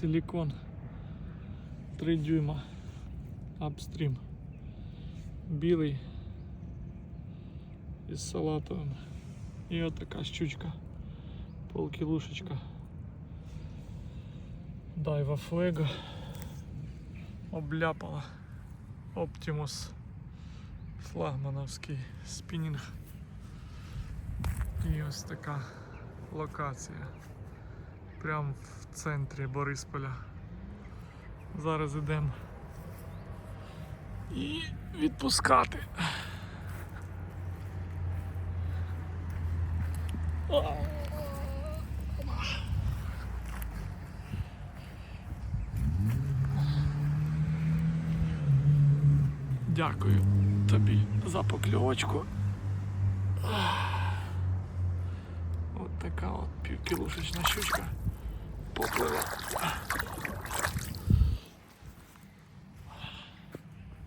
Силікон 3 дюйма. Апстрім. Білий із салатовим. І от така щучка. Полкілушечка. Дайва Флего. Обляпала. Оптимус. Флагмановський спінінг. І ось така локація. Прямо в центрі Борисполя. Зараз йдемо і відпускати. Дякую тобі за покльовочку. От така от півкілушечна щучка popular. Né?